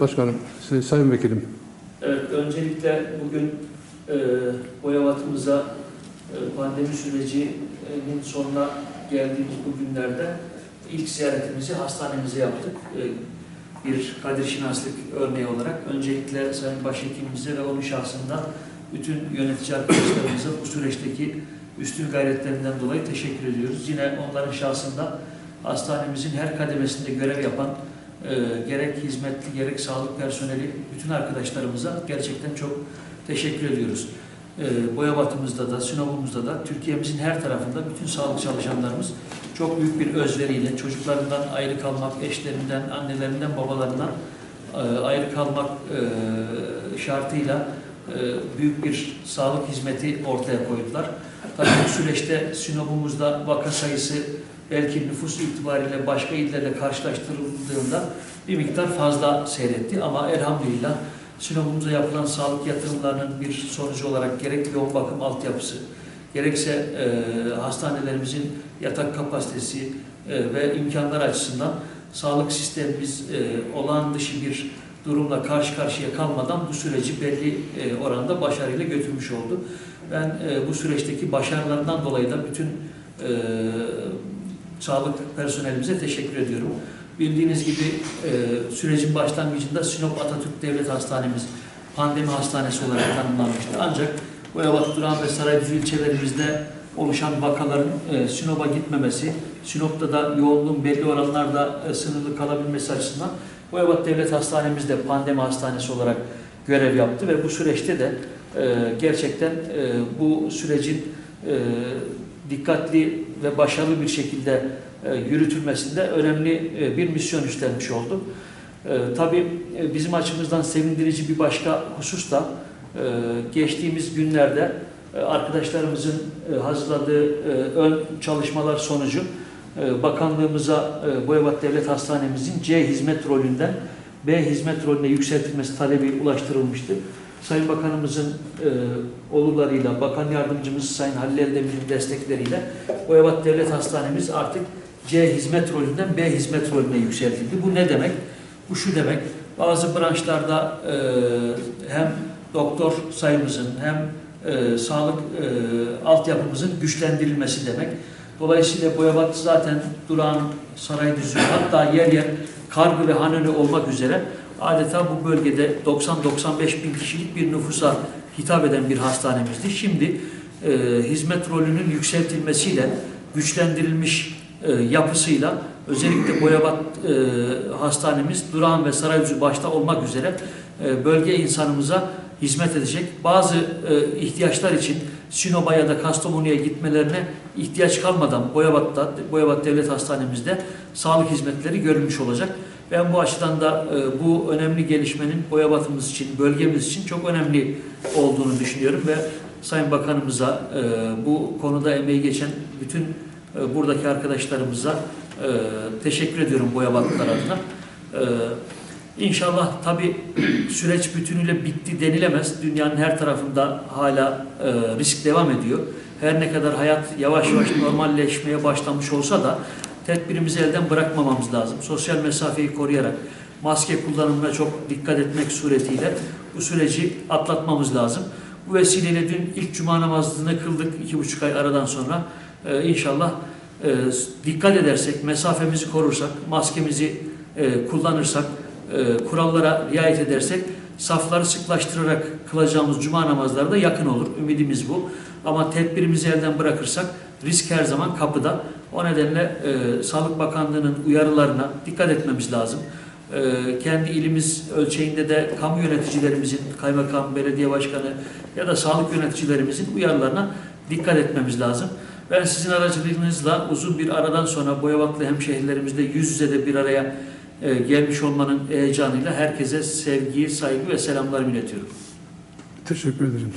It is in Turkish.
Başkanım, siz- sayın vekilim. Evet, öncelikle bugün e, Boyabat'ımıza e, pandemi sürecinin sonuna geldiğimiz bu günlerde ilk ziyaretimizi hastanemize yaptık. E, bir kadir şinaslık örneği olarak öncelikle Sayın Başhekimimize ve onun şahsında bütün yönetici arkadaşlarımıza bu süreçteki üstün gayretlerinden dolayı teşekkür ediyoruz. Yine onların şahsında hastanemizin her kademesinde görev yapan e, gerek hizmetli gerek sağlık personeli bütün arkadaşlarımıza gerçekten çok teşekkür ediyoruz. E, Boyabat'ımızda da, Sinop'umuzda da, Türkiye'mizin her tarafında bütün sağlık çalışanlarımız çok büyük bir özveriyle çocuklarından ayrı kalmak, eşlerinden, annelerinden, babalarından e, ayrı kalmak e, şartıyla e, büyük bir sağlık hizmeti ortaya koydular. Tabii bu süreçte Sinop'umuzda vaka sayısı belki nüfus itibariyle başka illerle karşılaştırıldığında bir miktar fazla seyretti ama elhamdülillah Sinop'umuza yapılan sağlık yatırımlarının bir sonucu olarak gerek yoğun bakım altyapısı, gerekse e, hastanelerimizin yatak kapasitesi e, ve imkanlar açısından sağlık sistemimiz e, olağan dışı bir durumla karşı karşıya kalmadan bu süreci belli e, oranda başarıyla götürmüş oldu. Ben e, bu süreçteki başarılarından dolayı da bütün e, sağlık personelimize teşekkür ediyorum. Bildiğiniz gibi e, sürecin başlangıcında Sinop Atatürk Devlet Hastanemiz pandemi hastanesi olarak tanımlanmıştı. Ancak Boyabat, Duran ve Sarayüzü ilçelerimizde oluşan vakaların e, Sinop'a gitmemesi, Sinop'ta da yoğunluğun belli oranlarda e, sınırlı kalabilmesi açısından Boyabat Devlet Hastanemiz de pandemi hastanesi olarak görev yaptı ve bu süreçte de e, gerçekten e, bu sürecin e, dikkatli ve başarılı bir şekilde e, yürütülmesinde önemli e, bir misyon üstlenmiş oldu. E, Tabii e, bizim açımızdan sevindirici bir başka husus da e, geçtiğimiz günlerde e, arkadaşlarımızın e, hazırladığı e, ön çalışmalar sonucu e, bakanlığımıza e, Boyabat Devlet Hastanemizin C hizmet rolünden B hizmet rolüne yükseltilmesi talebi ulaştırılmıştı. Sayın Bakanımızın e, olurlarıyla, Bakan Yardımcımız Sayın Halil Eldemir'in destekleriyle Boyabat Devlet Hastanemiz artık C hizmet rolünden B hizmet rolüne yükseltildi. Bu ne demek? Bu şu demek, bazı branşlarda e, hem doktor sayımızın hem e, sağlık e, altyapımızın güçlendirilmesi demek. Dolayısıyla Boyabat zaten Durağan, Sarayüzü hatta yer yer Kargı ve Hanöne olmak üzere adeta bu bölgede 90-95 bin kişilik bir nüfusa hitap eden bir hastanemizdi. Şimdi e, hizmet rolünün yükseltilmesiyle, güçlendirilmiş e, yapısıyla özellikle Boyabat e, hastanemiz Durağan ve Sarayüzü başta olmak üzere e, bölge insanımıza hizmet edecek. Bazı e, ihtiyaçlar için Sinop'a ya da Kastamonu'ya gitmelerine ihtiyaç kalmadan Boyabat'ta, Boyabat Devlet Hastanemizde sağlık hizmetleri görülmüş olacak. Ben bu açıdan da e, bu önemli gelişmenin Boyabat'ımız için, bölgemiz için çok önemli olduğunu düşünüyorum ve Sayın Bakanımıza e, bu konuda emeği geçen bütün e, buradaki arkadaşlarımıza e, teşekkür ediyorum Boyabatlılar adına. E, İnşallah tabi süreç bütünüyle bitti denilemez. Dünyanın her tarafında hala e, risk devam ediyor. Her ne kadar hayat yavaş yavaş normalleşmeye başlamış olsa da tedbirimizi elden bırakmamamız lazım. Sosyal mesafeyi koruyarak, maske kullanımına çok dikkat etmek suretiyle bu süreci atlatmamız lazım. Bu vesileyle dün ilk cuma namazını kıldık iki buçuk ay aradan sonra. Ee, inşallah e, dikkat edersek, mesafemizi korursak, maskemizi e, kullanırsak, e, kurallara riayet edersek safları sıklaştırarak kılacağımız cuma namazları da yakın olur. Ümidimiz bu. Ama tedbirimizi elden bırakırsak risk her zaman kapıda. O nedenle e, Sağlık Bakanlığı'nın uyarılarına dikkat etmemiz lazım. E, kendi ilimiz ölçeğinde de kamu yöneticilerimizin, kaymakam, belediye başkanı ya da sağlık yöneticilerimizin uyarılarına dikkat etmemiz lazım. Ben sizin aracılığınızla uzun bir aradan sonra Boyabatlı hemşehrilerimizle yüz yüze de bir araya e, gelmiş olmanın heyecanıyla herkese sevgi, saygı ve selamlarımı iletiyorum. Teşekkür ederim.